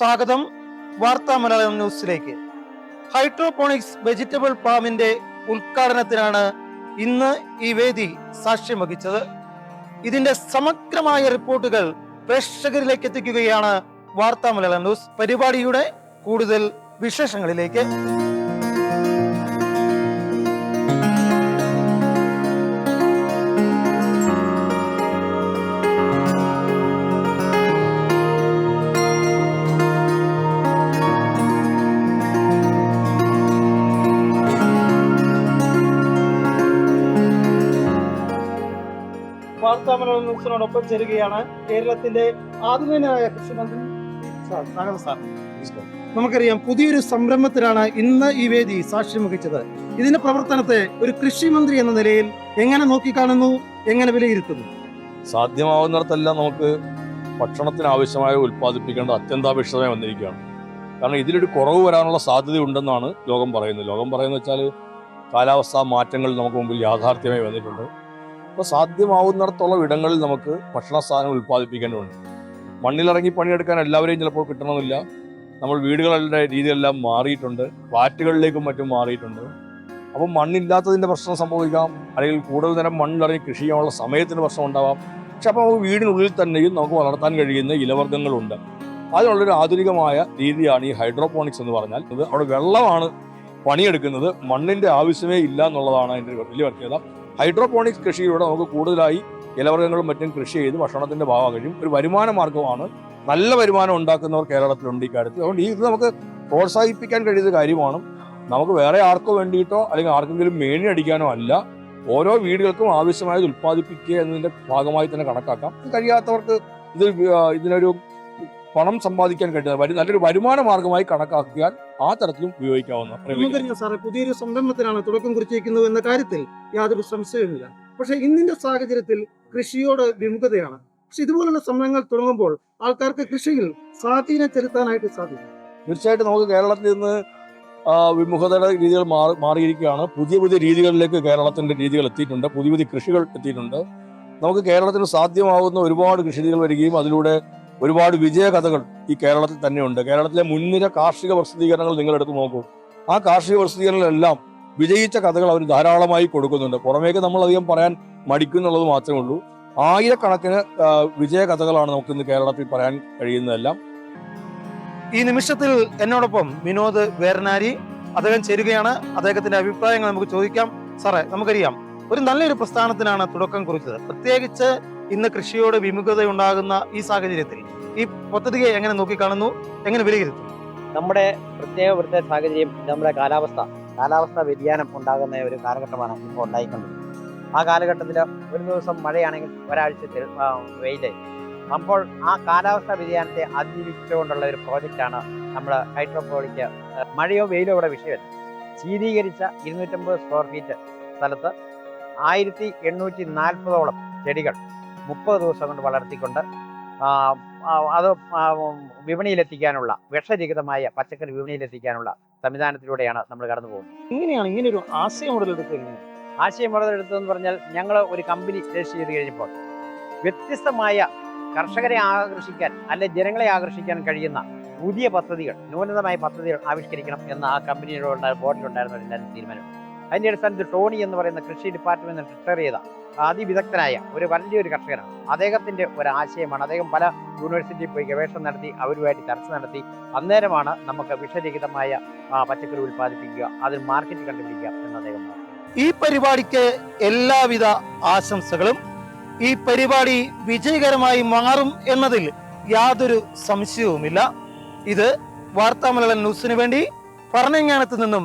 സ്വാഗതം വാർത്താ മലയാളം ന്യൂസിലേക്ക്. ഹൈഡ്രോപോണിക്സ് വെജിറ്റബിൾ ഫാമിന്റെ ഉദ്ഘാടനത്തിനാണ് ഇന്ന് ഈ വേദി സാക്ഷ്യം വഹിച്ചത്. ഇതിന്റെ സമഗ്രമായ റിപ്പോർട്ടുകൾ പ്രേക്ഷകരിലേക്ക് എത്തിക്കുകയാണ് വാർത്താ മലയാളം ന്യൂസ് പരിപാടിയുടെ കൂടുതൽ വിശേഷങ്ങളിലേക്ക്. വാർത്താ മലയാളം ന്യൂസിനോടൊപ്പം ചേരുകയാണ് കേരളത്തിന്റെ ആധുനികനായ കൃഷിമന്ത്രി സാർ, നമുക്കറിയാം പുതിയൊരു സംരംഭത്തിലാണ് ഇന്ന് ഈ വേദി സാക്ഷ്യം വഹിച്ചത്. ഇതിന്റെ പ്രവർത്തനത്തെ ഒരു കൃഷി മന്ത്രി എന്ന നിലയിൽ എങ്ങനെ നോക്കിക്കാണുന്നു? എങ്ങനെ വിലയിരുത്തുന്നു? സാധ്യമാവുന്നിടത്തെല്ലാം നമുക്ക് ഭക്ഷണത്തിന് ആവശ്യമായ ഉൽപ്പാദിപ്പിക്കേണ്ടത് അത്യന്താപേക്ഷിതമായി വന്നിരിക്കുകയാണ്. കാരണം ഇതിലൊരു കുറവ് വരാനുള്ള സാധ്യത ഉണ്ടെന്നാണ് ലോകം പറയുന്നത്. ലോകം പറയുന്നത് വെച്ചാൽ കാലാവസ്ഥാ മാറ്റങ്ങൾ നമുക്ക് മുമ്പിൽ യാഥാർത്ഥ്യമായി വന്നിട്ടുണ്ട്. അപ്പോൾ സാധ്യമാവുന്നിടത്തോളം ഇടങ്ങളിൽ നമുക്ക് ഭക്ഷണ സാധനങ്ങൾ ഉൽപ്പാദിപ്പിക്കേണ്ടതുണ്ട്. മണ്ണിലിറങ്ങി പണിയെടുക്കാൻ എല്ലാവരെയും ചിലപ്പോൾ കിട്ടണമെന്നില്ല. നമ്മൾ വീടുകളുടെ രീതിയെല്ലാം മാറിയിട്ടുണ്ട്. ഫ്ലാറ്റുകളിലേക്കും മറ്റും മാറിയിട്ടുണ്ട്. അപ്പം മണ്ണില്ലാത്തതിന്റെ പ്രശ്നം സംഭവിക്കാം. അല്ലെങ്കിൽ കൂടുതൽ നേരം മണ്ണിലിറങ്ങി കൃഷി ചെയ്യാനുള്ള സമയത്തിന് പ്രശ്നം ഉണ്ടാവാം. പക്ഷെ അപ്പോൾ നമുക്ക് വീടിനുള്ളിൽ തന്നെയും നമുക്ക് വളർത്താൻ കഴിയുന്ന ഇലവർഗങ്ങളുണ്ട്. അതിനുള്ളൊരു ആധുനികമായ രീതിയാണ് ഈ ഹൈഡ്രോപോണിക്സ് എന്ന് പറഞ്ഞാൽ. ഇത് അവിടെ വെള്ളമാണ് പണിയെടുക്കുന്നത് മണ്ണിന്റെ ആവശ്യമേ ഇല്ല എന്നുള്ളതാണ് അതിന്റെ വലിയ പ്രത്യേകത. ഹൈഡ്രോപോണിക്സ് കൃഷിയിലൂടെ നമുക്ക് കൂടുതലായി ഇലവർഗങ്ങളും മറ്റും കൃഷി ചെയ്ത് ഭക്ഷണത്തിന്റെ ഭാഗം കഴിയും ഒരു വരുമാന മാർഗമാണ് നല്ല വരുമാനം ഉണ്ടാക്കുന്നവർ കേരളത്തിലുണ്ട് ഈ കാര്യത്തിൽ. അതുകൊണ്ട് ഈ ഇത് നമുക്ക് പ്രോത്സാഹിപ്പിക്കാൻ കഴിയുന്ന കാര്യമാണ്. നമുക്ക് വേറെ ആർക്കോ വേണ്ടിയിട്ടോ അല്ലെങ്കിൽ ആർക്കെങ്കിലും മേനി അടിക്കാനോ അല്ല ഓരോ വീടുകൾക്കും ആവശ്യമായത് ഉൽപ്പാദിപ്പിക്കുക എന്നതിന്റെ ഭാഗമായി തന്നെ കണക്കാക്കാം. കഴിയാത്തവർക്ക് ഇത് ഇതിനൊരു പണം സമ്പാദിക്കാൻ കഴിയുന്ന നല്ലൊരു വരുമാന മാർഗമായി കണക്കാക്കിയാൽ ആ തരത്തിലും ഉപയോഗിക്കാവുന്ന സാറേ പുതിയൊരു സംരംഭത്തിനാണ് തുടക്കം കുറിച്ചിരിക്കുന്നത് എന്ന കാര്യത്തിൽ യാതൊരു സംശയവുമില്ല. പക്ഷെ ഇന്നിന്റെ സാഹചര്യത്തിൽ കൃഷിയോട് വിമുഖതയാണ്. പക്ഷെ ഇതുപോലുള്ള സംരംഭങ്ങൾ തുടങ്ങുമ്പോൾ ആൾക്കാർക്ക് കൃഷിയിൽ സ്വാധീനം ചെലുത്താനായിട്ട് സാധിക്കും. തീർച്ചയായിട്ടും നമുക്ക് കേരളത്തിൽ നിന്ന് വിമുഖതയുടെ രീതികൾ മാറി മാറിയിരിക്കുകയാണ്. പുതിയ പുതിയ രീതികളിലേക്ക് കേരളത്തിന്റെ രീതികൾ എത്തിയിട്ടുണ്ട്. പുതിയ പുതിയ കൃഷികൾ എത്തിയിട്ടുണ്ട്. നമുക്ക് കേരളത്തിന് സാധ്യമാകുന്ന ഒരുപാട് കൃഷി രീതികൾ വരികയും അതിലൂടെ ഒരുപാട് വിജയ കഥകൾ ഈ കേരളത്തിൽ തന്നെയുണ്ട്. കേരളത്തിലെ മുൻനിര കാർഷിക പ്രസിദ്ധീകരണങ്ങൾ നിങ്ങൾ എടുത്തു നോക്കൂ. ആ കാർഷിക പ്രസിദ്ധീകരണങ്ങളെല്ലാം വിജയിച്ച കഥകൾ അവർ ധാരാളമായി കൊടുക്കുന്നുണ്ട്. പുറമേക്ക് നമ്മൾ അധികം പറയാൻ മടിക്കുന്നുള്ളത് മാത്രമേ ഉള്ളൂ. ആയിരക്കണക്കിന് വിജയ കഥകളാണ് നമുക്ക് ഇന്ന് കേരളത്തിൽ പറയാൻ കഴിയുന്നതെല്ലാം. ഈ നിമിഷത്തിൽ എന്നോടൊപ്പം വിനോദ് വേരനാരി അദ്ദേഹം ചേരുകയാണ്. അദ്ദേഹത്തിന്റെ അഭിപ്രായങ്ങൾ നമുക്ക് ചോദിക്കാം. സാറേ നമുക്കറിയാം. ഒരു നല്ലൊരു പ്രസ്ഥാനത്തിനാണ് തുടക്കം കുറിച്ചത്. പ്രത്യേകിച്ച് ഇന്ന് കൃഷിയോട് വിമുഖത ഉണ്ടാകുന്ന ഈ സാഹചര്യത്തിൽ ഈ പദ്ധതിയെ എങ്ങനെ നോക്കിക്കാണുന്നു? എങ്ങനെ വിലയിരുത്തും നമ്മുടെ പ്രത്യേക ഇവിടുത്തെ സാഹചര്യം നമ്മുടെ കാലാവസ്ഥ കാലാവസ്ഥ വ്യതിയാനം ഉണ്ടാകുന്ന ഒരു കാലഘട്ടമാണ് ഇപ്പോൾ ഉണ്ടായിക്കൊണ്ടിരിക്കുന്നത്. ആ കാലഘട്ടത്തിൽ ഒരു ദിവസം മഴയാണെങ്കിൽ ഒരാഴ്ച വെയിൽ. അപ്പോൾ ആ കാലാവസ്ഥ വ്യതിയാനത്തെ അതിജീവിച്ചുകൊണ്ടുള്ള ഒരു പ്രോജക്റ്റാണ് നമ്മൾ ഹൈഡ്രോപോളിക്ക് മഴയോ വെയിലോ ഇവിടെ വിഷയമല്ല. ശീതീകരിച്ച ഇരുന്നൂറ്റമ്പത് സ്ക്വയർ ഫീറ്റ് സ്ഥലത്ത് ആയിരത്തി എണ്ണൂറ്റി നാൽപ്പതോളം ചെടികൾ മുപ്പത് ദിവസം കൊണ്ട് വളർത്തിക്കൊണ്ട് അത് വിപണിയിലെത്തിക്കാനുള്ള വിഷരഹിതമായ പച്ചക്കറി വിപണിയിലെത്തിക്കാനുള്ള സംവിധാനത്തിലൂടെയാണ് നമ്മൾ കടന്നു പോകുന്നത്. എങ്ങനെയാണ് ഇങ്ങനെ ഒരു ആശയം ഉടലെടുത്തത് ആശയം മുതലെടുത്തതെന്ന് പറഞ്ഞാൽ ഞങ്ങൾ ഒരു കമ്പനി രജിസ്റ്റർ ചെയ്ത് കഴിഞ്ഞപ്പോൾ വ്യത്യസ്തമായ കർഷകരെ ആകർഷിക്കാൻ അല്ലെ ജനങ്ങളെ ആകർഷിക്കാൻ കഴിയുന്ന പുതിയ പദ്ധതികൾ ന്യൂനതമായ പദ്ധതികൾ ആവിഷ്കരിക്കണം എന്ന ആ കമ്പനിയുടെ ബോർഡിലുണ്ടായിരുന്ന എല്ലാവരും തീരുമാനം അതിന്റെ അടിസ്ഥാനത്തിൽ ടോണി എന്ന് പറയുന്ന കൃഷി ഡിപ്പാർട്ട്മെന്റ് റിട്ടയർ ചെയ്ത അതിവിദഗ്ധനായ ഒരു വലിയൊരു കർഷകനാണ്. അദ്ദേഹത്തിന്റെ ഒരു ആശയമാണ് അദ്ദേഹം പല യൂണിവേഴ്സിറ്റിയിൽ പോയി ഗവേഷണം നടത്തി അവരുമായിട്ട് ചർച്ച നടത്തി. അന്നേരമാണ് നമുക്ക് വിഷരഹിതമായ പച്ചക്കറി ഉൽപ്പാദിപ്പിക്കുക അതിന് മാർക്കറ്റ് കണ്ടുപിടിക്കുക എന്ന് അദ്ദേഹം ഈ പരിപാടിക്ക് എല്ലാവിധ ആശംസകളും. ഈ പരിപാടി വിജയകരമായി മാറും എന്നതിൽ യാതൊരു സംശയവുമില്ല. ഇത് വാർത്താമലയാളം ന്യൂസിന് വേണ്ടി ഭരണങ്ങാനത്ത് നിന്നും